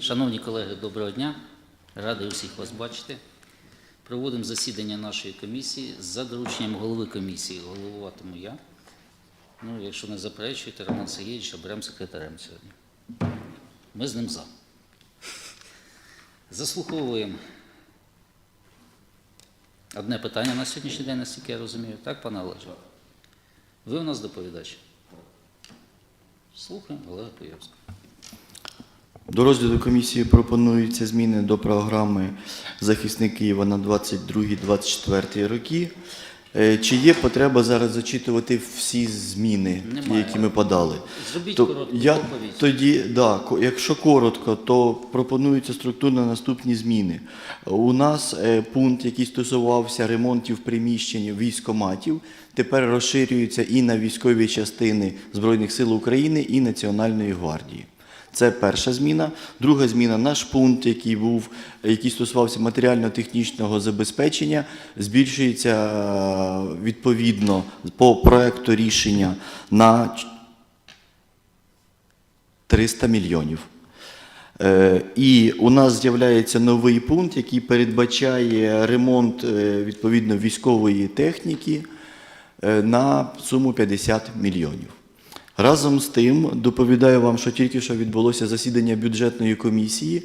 Шановні колеги, доброго дня. Радий усіх вас бачити. Проводимо засідання нашої комісії за дорученням голови комісії. Головуватиму я. Ну, якщо не заперечуєте, Роман Сергійович оберемо секретарем сьогодні. Ми з ним за. Заслуховуємо одне питання на сьогоднішній день, наскільки я розумію. Так, пане Олеже? Ви у нас доповідач. Слухаємо Олега Куєвського. До розгляду комісії пропонуються зміни до програми Захисник Києва на 22-24 роки. Е, Чи є потреба зараз зачитувати всі зміни, Немає. які ми подали? Зробіть То коротку я доповідь. тоді, да, якщо коротко, то пропонуються структурно наступні зміни. У нас е, пункт, який стосувався ремонтів приміщень військоматів, тепер розширюється і на військові частини Збройних сил України і Національної гвардії. Це перша зміна. Друга зміна наш пункт, який був, який стосувався матеріально-технічного забезпечення, збільшується е, відповідно по проекту рішення на 300 мільйонів. Е, І у нас з'являється новий пункт, який передбачає ремонт е, відповідно військової техніки на суму 50 мільйонів. Разом з тим доповідаю вам, що тільки що відбулося засідання бюджетної комісії,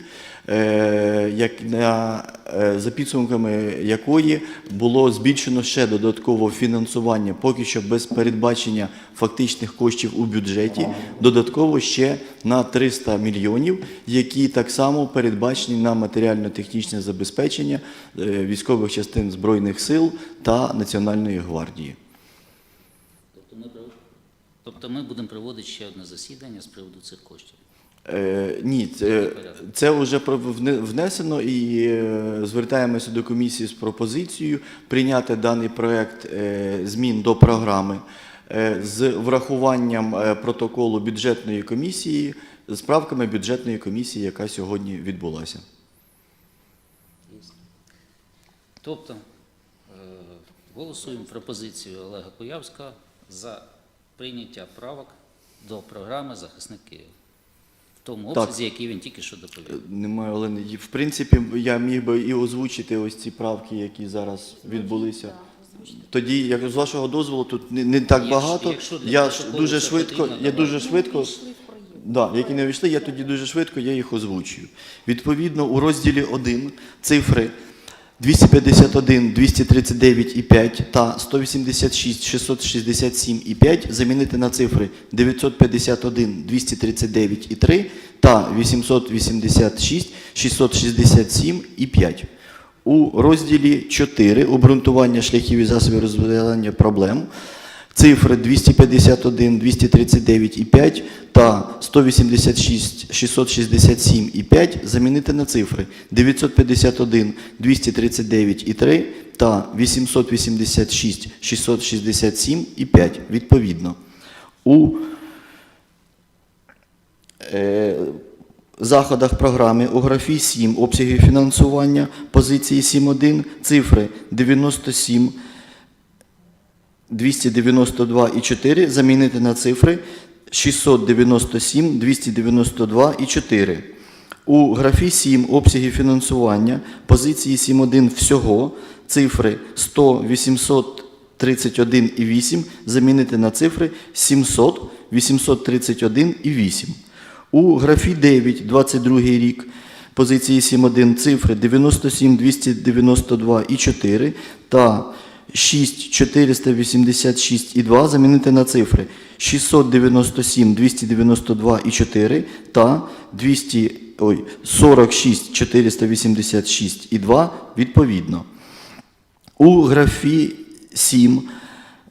е, е, за підсумками якої було збільшено ще додатково фінансування, поки що без передбачення фактичних коштів у бюджеті, додатково ще на 300 мільйонів, які так само передбачені на матеріально-технічне забезпечення е, військових частин Збройних сил та Національної гвардії. Тобто ми, будемо проводити ще одне засідання з приводу цих коштів. Е, ні, це, це вже внесено і е, звертаємося до комісії з пропозицією прийняти даний проект е, змін до програми е, з врахуванням протоколу бюджетної комісії, з правками бюджетної комісії, яка сьогодні відбулася. Тобто голосуємо пропозицію Олега Куявського за прийняття правок до програми Захисник Києва. В тому Так. обсязі, який він тільки що доповів. Немає Олени. І, В принципі, я міг би і озвучити ось ці правки, які зараз відбулися. Тоді, як з вашого дозволу, тут не, не так Якщо- багато. якщо для я ж протоколу дуже це швидко, потрібно, я дуже швидко. Да, які не вийшли, я тоді дуже швидко я їх озвучую. Відповідно, у розділі 1 цифри 251, 239,5 та 186, 667,5 замінити на цифри 951, 239,3 та 886, 667,5. У розділі 4 обґрунтування шляхів і засобів розв'язання проблем цифри 251, 239,5 та 186, 667,5 замінити на цифри 951, 239,3 та 886, 667,5 відповідно. У е, заходах програми у графі 7 обсяги фінансування позиції 7.1 цифри 97 292,4 замінити на цифри 697, 292,4. У графі 7 обсяги фінансування позиції 7.1 всього цифри 100, 831,8 замінити на цифри 700, 831,8. У графі 9, 22 рік, позиції 7.1 цифри 97, 292,4 та 6 486,2 замінити на цифри 697 292,4 та 200, ой, 46 486,2 відповідно. У графі 7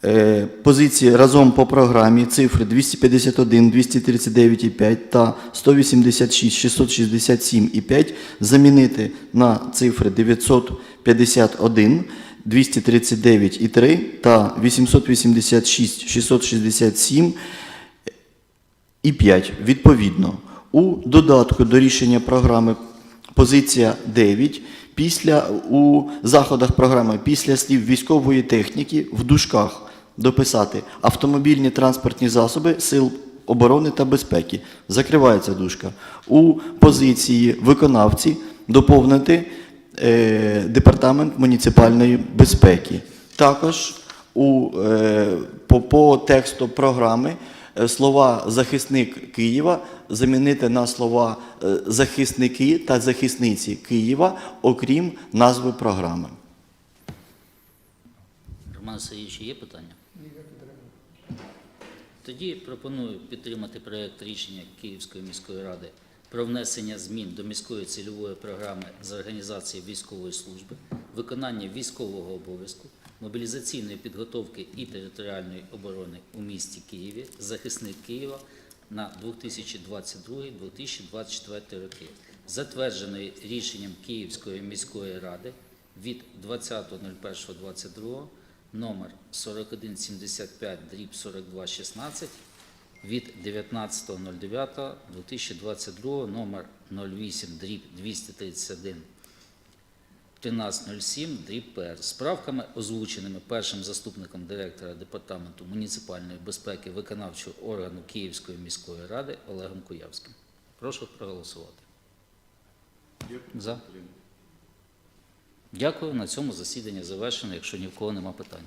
е, позиції разом по програмі цифри 251, 239,5 та 186, 667,5 замінити на цифри 951, 239,3 та 886, 667 і 5 відповідно. У додатку до рішення програми позиція 9 після у заходах програми після слів військової техніки в дужках дописати автомобільні транспортні засоби сил оборони та безпеки. Закривається дужка. У позиції виконавці доповнити департамент муніципальної безпеки. Також у, е, по, по тексту програми е, слова захисник Києва замінити на слова е, захисники та захисниці Києва, окрім назви програми. Роман Сергійович, є питання? Тоді пропоную підтримати проект рішення Київської міської ради про внесення змін до міської цільової програми з організації військової служби, виконання військового обов'язку, мобілізаційної підготовки і територіальної оборони у місті Києві, захисник Києва на 2022-2024 роки, затвердженої рішенням Київської міської ради від 20.01.22 номер 4175 дріб 4216 від 19.09.2022 номер 08 дріб 231 1307 дріб ПР з правками, озвученими першим заступником директора Департаменту муніципальної безпеки виконавчого органу Київської міської ради Олегом Куявським. Прошу проголосувати. За. Дякую. На цьому засідання завершено, якщо ні в кого нема питань.